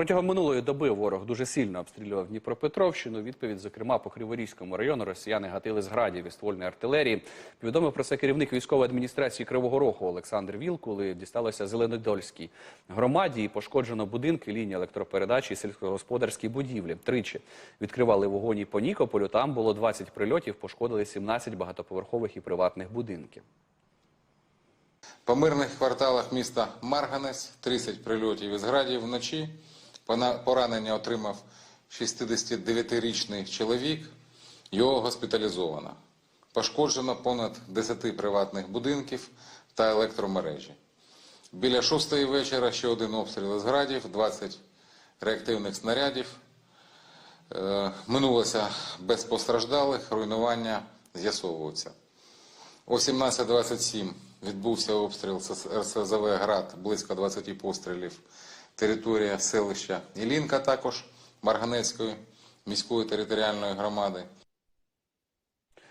Протягом минулої доби ворог дуже сильно обстрілював Дніпропетровщину. Відповідь, зокрема, по Криворізькому району росіяни гатили з градів і ствольної артилерії. Повідомив про це керівник військової адміністрації Кривого Рогу Олександр Віл, коли дісталося Зеленодольській громаді і пошкоджено будинки, лінії електропередачі і сільськогосподарські будівлі. Тричі відкривали вогонь і по Нікополю. Там було 20 прильотів, пошкодили 17 багатоповерхових і приватних будинків. По мирних кварталах міста Марганець 30 прильотів із градів вночі. Поранення отримав 69-річний чоловік. Його госпіталізовано. Пошкоджено понад 10 приватних будинків та електромережі. Біля 6 вечора ще один обстріл із градів, 20 реактивних снарядів. Е, Минулося без постраждалих, руйнування з'ясовуються. О 17.27 відбувся обстріл з РСЗВ «Град», близько 20 пострілів. Територія селища Ілінка також Марганецької міської територіальної громади.